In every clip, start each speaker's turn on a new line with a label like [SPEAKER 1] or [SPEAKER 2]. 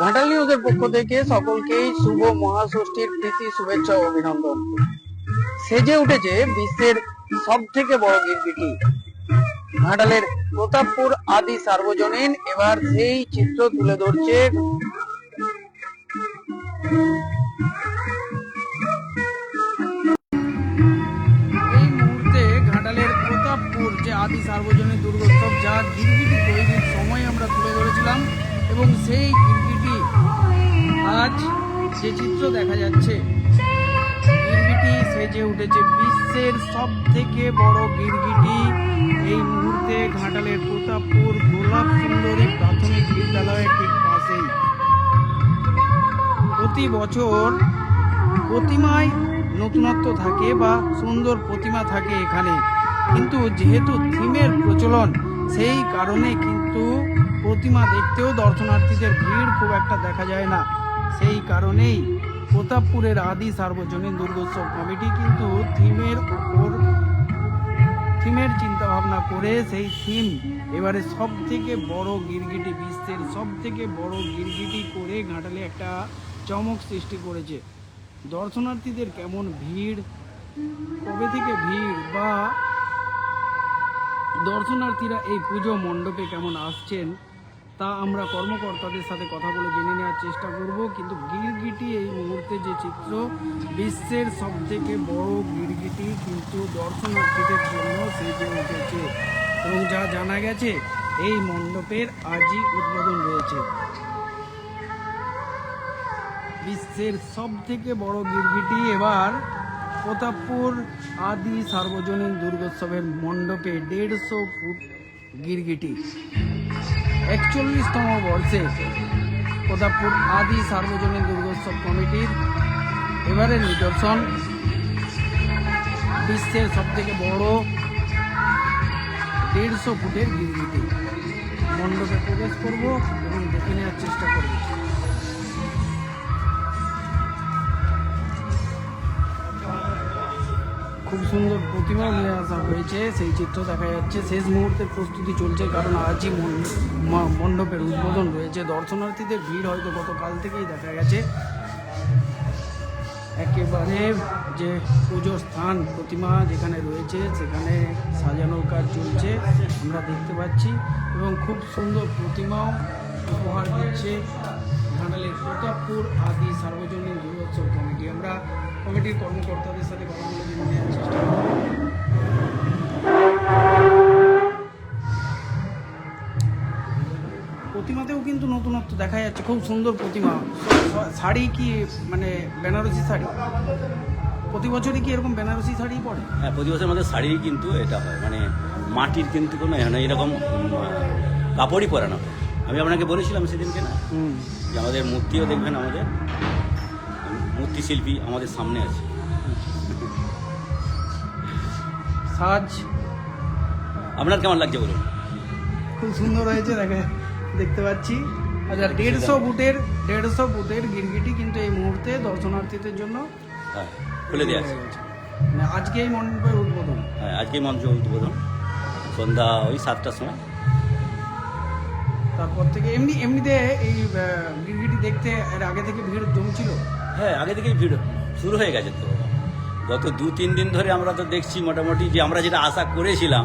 [SPEAKER 1] ঘাটাল নিউজের পক্ষ থেকে সকলকেই শুভ মহাষষ্ঠীর প্রীতি, শুভেচ্ছা ও অভিনন্দন। সেজে উঠেছে বিশ্বের সব থেকে বড় গিরগিটি। ঘাটালের প্রতাপপুর আদি সার্বজনীন এবার সেই চিত্র তুলে ধরছে। এই মুহূর্তে ঘাটালের প্রতাপপুর যে আদি সার্বজনীন দুর্গোৎসব, যা গিরগিটি তৈরির সময় আমরা তুলে ধরেছিলাম, এবং সেই যে চিত্র দেখা যাচ্ছে, গিরগিটি সেজে উঠেছে। বিশ্বের সব থেকে বড় গিরগিটি এই মুহূর্তে ঘাটালের প্রতাপপুর গোলাপ সুন্দরী প্রাথমিক বিদ্যালয়ের ঠিক পাশেই। প্রতি বছর প্রতিমায় নতুনত্ব থাকে বা সুন্দর প্রতিমা থাকে এখানে। কিন্তু যেহেতু থিমের প্রচলন, সেই কারণে কিন্তু প্রতিমা দেখতেও দর্শনার্থীদের ভিড় খুব একটা দেখা যায় না। সেই কারণেই প্রতাপপুরের আদি সার্বজনীন দুর্গোৎসব কমিটি কিন্তু থিমের উপর থিমের চিন্তা ভাবনা করে সেই থিম এবারে সব থেকে বড় গিরগিটি, বিশ্বের সব থেকে বড় গিরগিটি করে ঘাটালে একটা চমক সৃষ্টি করেছে। দর্শনার্থীদের কেমন ভিড়, কবে থেকে ভিড় বা দর্শনার্থীরা এই পুজো মণ্ডপে কেমন আসছেন তা আমরা কর্মকর্তাদের সাথে কথা বলে জেনে নেওয়ার চেষ্টা করব। কিন্তু গিরগিটি এই মুহূর্তে যে চিত্র, বিশ্বের সব থেকে বড় গিরগিটি কিন্তু দর্শনার্থীদের জন্য সেজে উঠেছে। এবং যা জানা গেছে, এই মণ্ডপের আজই উদ্বোধন রয়েছে। বিশ্বের সব থেকে বড় গিরগিটি এবার প্রতাপপুর আদি সার্বজনীন দুর্গোৎসবের মণ্ডপে দেড়শো ফুট গিরগিটি। একচল্লিশতম বর্ষে প্রতাপপুর আদি সার্বজনীন দুর্গোৎসব কমিটির এবারের নিদর্শন। বিশ্বের সবথেকে বড় দেড়শো ফুটের গিরগিটি। মণ্ডপে প্রবেশ করব এবং দেখে নেওয়ার চেষ্টা করব। খুব সুন্দর প্রতিমা নিয়ে আসা হয়েছে। সেই চিত্র দেখা যাচ্ছে। শেষ মুহূর্তের প্রস্তুতি চলছে, কারণ আজই মণ্ডপের উদ্বোধন রয়েছে দর্শনার্থীদের ভিড় হয়তো গতকাল থেকেই দেখা গেছে। একেবারে যে পুজোর স্থান, প্রতিমা যেখানে রয়েছে, সেখানে সাজানোর কাজ চলছে, আমরা দেখতে পাচ্ছি। এবং খুব সুন্দর প্রতিমাও উপহার দিচ্ছে। প্রতাপপুর আদি সার্বজনীন দুর্গোৎসব কমিটি। আমরা কমিটির কর্মকর্তাদের সাথে কথা বলে চেষ্টা প্রতিমাতেও কিন্তু নতুনত্ব দেখা যাচ্ছে। খুব সুন্দর প্রতিমা। শাড়ি কি মানে বেনারসি শাড়ি? প্রতি বছরই কি এরকম বেনারসি শাড়ি পরে?
[SPEAKER 2] হ্যাঁ প্রতি বছর আমাদের শাড়ি কিন্তু এটা হয়। মানে মাটির কিন্তু কোনো এরকম কাপড়ই পরানো হয় আমি আপনাকে বলেছিলাম সেদিনকে না
[SPEAKER 1] হুম।
[SPEAKER 2] যে আমাদের মূর্তিও দেখবেন আমাদের। মূর্তি শিল্পী আমাদের সামনে আছে।
[SPEAKER 1] সাজ।
[SPEAKER 2] আপনার কেমন লাগছে বলুন?
[SPEAKER 1] খুব সুন্দর হয়েছে দেখে দেখতে পাচ্ছি। আচ্ছা দেড়শো ফুটের দেড়শো ফুটের গিরগিটি কিন্তু এই মুহূর্তে দর্শনার্থীদের জন্য
[SPEAKER 2] হ্যাঁ খুলে দেওয়া আছে।
[SPEAKER 1] মানে আজকে এই মণ্ডপের উদ্বোধন।
[SPEAKER 2] হ্যাঁ আজকে মঞ্চ উদ্বোধন। সন্ধ্যা ওই সাতটার সময়।
[SPEAKER 1] তারপর থেকে এমনি এমনিতে এই গিরগিটি দেখতে এর আগে থেকে ভিড় জমছিল?
[SPEAKER 2] হ্যাঁ আগে থেকেই ভিড় শুরু হয়ে গেছে তো। গত দু তিন দিন ধরে আমরা তো দেখছি মোটামুটি যে আমরা যেটা আশা করেছিলাম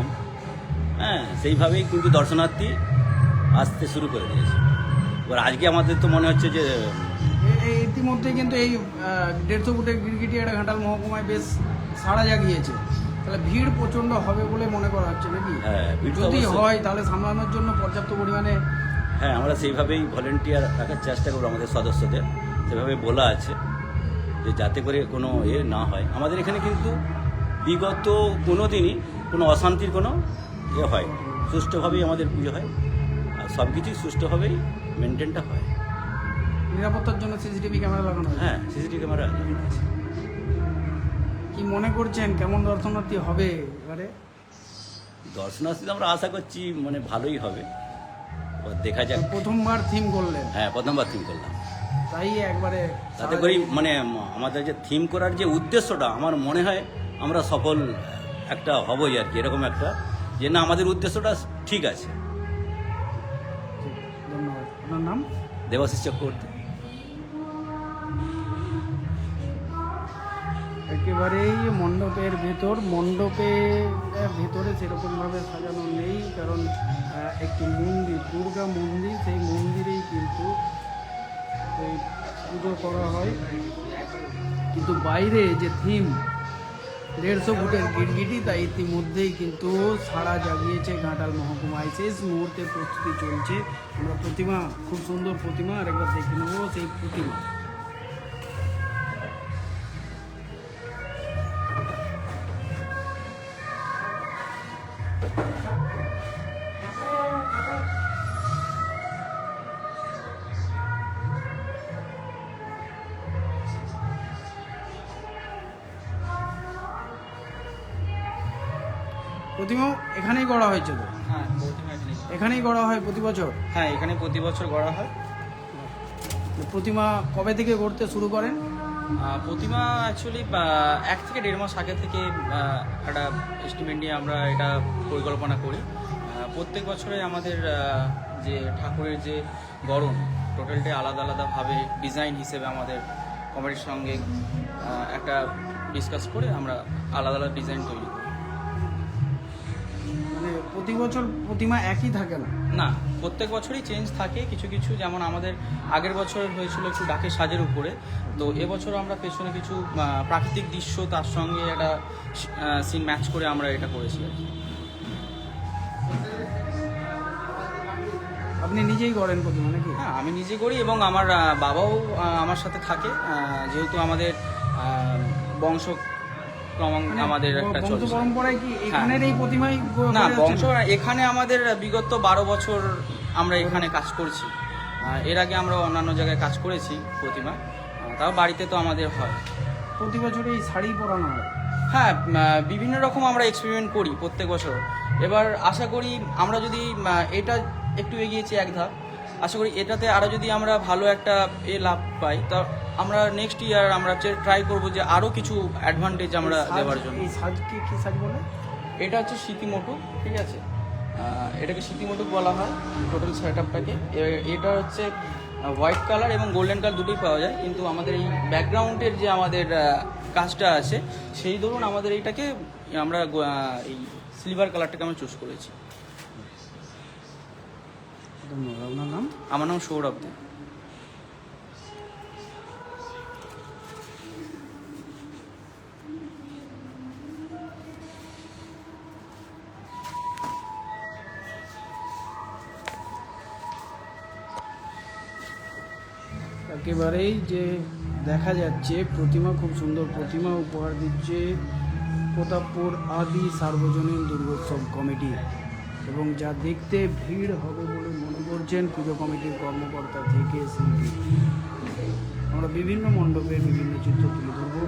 [SPEAKER 2] হ্যাঁ সেইভাবেই কিন্তু দর্শনার্থী আসতে শুরু করে দিয়েছে। এবার আজকে আমাদের তো মনে হচ্ছে যে
[SPEAKER 1] এই ইতিমধ্যে কিন্তু এই দেড়শো ফুটের গিরগিটি একটা ঘাটাল মহকুমায় বেশ সাড়া জাগিয়েছে। তাহলে ভিড় প্রচণ্ড হবে বলে মনে করা হচ্ছে নাকি?
[SPEAKER 2] হ্যাঁ,
[SPEAKER 1] যদি হয় তাহলে সামলানোর জন্য পর্যাপ্ত পরিমাণে
[SPEAKER 2] হ্যাঁ আমরা সেইভাবেই ভলেন্টিয়ার রাখার চেষ্টা করব আমাদের সদস্যদের। সেভাবে বলা আছে যে যাতে করে কোনো এ না হয়। আমাদের এখানে কিন্তু বিগত কোনো দিনই কোনো অশান্তির কোনো এ হয় সুষ্ঠুভাবেই আমাদের পুজো হয়। আর সব কিছুই সুষ্ঠুভাবেই মেনটেনটা হয়।
[SPEAKER 1] নিরাপত্তার জন্য সিসিটিভি ক্যামেরা লাগানো
[SPEAKER 2] হ্যাঁ সিসিটিভি ক্যামেরা লাগানো আছে
[SPEAKER 1] কি মনে করছেন কেমন দর্শনার্থী হবে এবারে?
[SPEAKER 2] দর্শনার্থী তো আমরা আশা করছি মানে ভালোই হবে। এবার দেখা যাক।
[SPEAKER 1] প্রথমবার থিম করলেন।
[SPEAKER 2] হ্যাঁ প্রথমবার থিম করলাম।
[SPEAKER 1] তাই একবারে
[SPEAKER 2] তাতে করি মানে আমাদের যে থিম করার যে উদ্দেশ্যটা আমার মনে হয় আমরা সফল একটা হবই আর কি এরকম একটা যে না আমাদের উদ্দেশ্যটা ঠিক আছে
[SPEAKER 1] ধন্যবাদ। আপনার নাম?
[SPEAKER 2] দেবাশিস চক্রবর্তী।
[SPEAKER 1] একেবারেই মণ্ডপের ভেতর। মণ্ডপে ভেতরে সেরকমভাবে সাজানো নেই, কারণ একটি মন্দির, দুর্গা মন্দির, সেই মন্দিরেই কিন্তু এই পুজো করা হয়। কিন্তু বাইরে যে থিম, দেড়শো ফুটের গিরগিটি, তা ইতিমধ্যেই কিন্তু সাড়া জাগিয়েছে ঘাটাল মহকুমায় শেষ মুহূর্তে প্রস্তুতি চলছে। আমরা প্রতিমা, খুব সুন্দর প্রতিমা, আর একবার দেখে নেব সেই প্রতিমা। প্রতিমা এখানেই গড়া হয়েছে তো?
[SPEAKER 3] হ্যাঁ প্রতিমা এখানে
[SPEAKER 1] এখানেই গড়া হয় প্রতি বছর?
[SPEAKER 3] হ্যাঁ এখানে প্রতি বছর গড়া হয়।
[SPEAKER 1] প্রতিমা কবে থেকে গড়তে শুরু করেন?
[SPEAKER 3] প্রতিমা অ্যাকচুয়ালি এক থেকে দেড় মাস আগে থেকে একটা এস্টিমেট নিয়ে আমরা এটা পরিকল্পনা করি। প্রত্যেক বছরে আমাদের যে ঠাকুরের যে গরম টোটালটাই আলাদা আলাদাভাবে ডিজাইন হিসেবে আমাদের কমিটির সঙ্গে একটা ডিসকাস করে আমরা আলাদা আলাদা ডিজাইন তৈরি করি।
[SPEAKER 1] প্রতি বছর প্রতিমা একই থাকে না?
[SPEAKER 3] না প্রত্যেক বছরই চেঞ্জ থাকে। কিছু কিছু যেমন আমাদের আগের বছর হয়েছিল একটু ডাকের সাজের উপরে। তো এবছর আমরা পেছনে কিছু প্রাকৃতিক দৃশ্য তার সঙ্গে একটা সিন ম্যাচ করে আমরা এটা করেছি আর কি।
[SPEAKER 1] আপনি নিজেই করেন প্রতিমা নাকি?
[SPEAKER 3] হ্যাঁ আমি নিজে করি এবং আমার বাবাও আমার সাথে থাকে। যেহেতু আমাদের বংশ আমাদের একটা
[SPEAKER 1] বংশ
[SPEAKER 3] চলছে।
[SPEAKER 1] পরম্পরায় কি এখানের এই প্রতিমাই
[SPEAKER 3] না বংশ এখানে আমাদের বিগত বারো বছর আমরা এখানে কাজ করছি। এর আগে আমরা অন্যান্য জায়গায় কাজ করেছি প্রতিমা। তাও বাড়িতে তো আমাদের হয়।
[SPEAKER 1] প্রতি বছর এই শাড়ি পরানো হয়?
[SPEAKER 3] হ্যাঁ বিভিন্ন রকম আমরা এক্সপেরিমেন্ট করি প্রত্যেক বছর। এবার আশা করি আমরা যদি এটা একটু এগিয়েছি এক ধাপ। আশা করি এটাতে আরও যদি আমরা ভালো একটা এ লাভ পাই তা আমরা নেক্সট ইয়ার আমরা ট্রাই করব যে আরও কিছু অ্যাডভান্টেজ আমরা দেওয়ার জন্য।
[SPEAKER 1] এই সাজকে কি সাজ বলে?
[SPEAKER 3] এটা হচ্ছে স্মৃতিমটুক ঠিক আছে? এটাকে স্মৃতিমটুক বলা হয় টোটাল সেট আপটাকে এটা হচ্ছে হোয়াইট কালার এবং গোল্ডেন কালার দুটোই পাওয়া যায়। কিন্তু আমাদের এই ব্যাকগ্রাউন্ডের যে আমাদের কাজটা আছে সেই ধরুন আমাদের এইটাকে আমরা এই সিলভার কালারটাকে আমরা চুজ করেছি।
[SPEAKER 1] আপনার নাম?
[SPEAKER 3] আমার নাম সৌরভ দে।
[SPEAKER 1] একেবারেই যে দেখা যাচ্ছে, প্রতিমা খুব সুন্দর প্রতিমা উপহার দিচ্ছে প্রতাপপুর আদি সার্বজনীন দুর্গোৎসব কমিটি। এবং যা দেখতে ভিড় হবে বলে মনে করছেন পুজো কমিটির কর্মকর্তা থেকে শিল্পী। আমরা বিভিন্ন মণ্ডপের বিভিন্ন চিত্র তুলে ধরবো।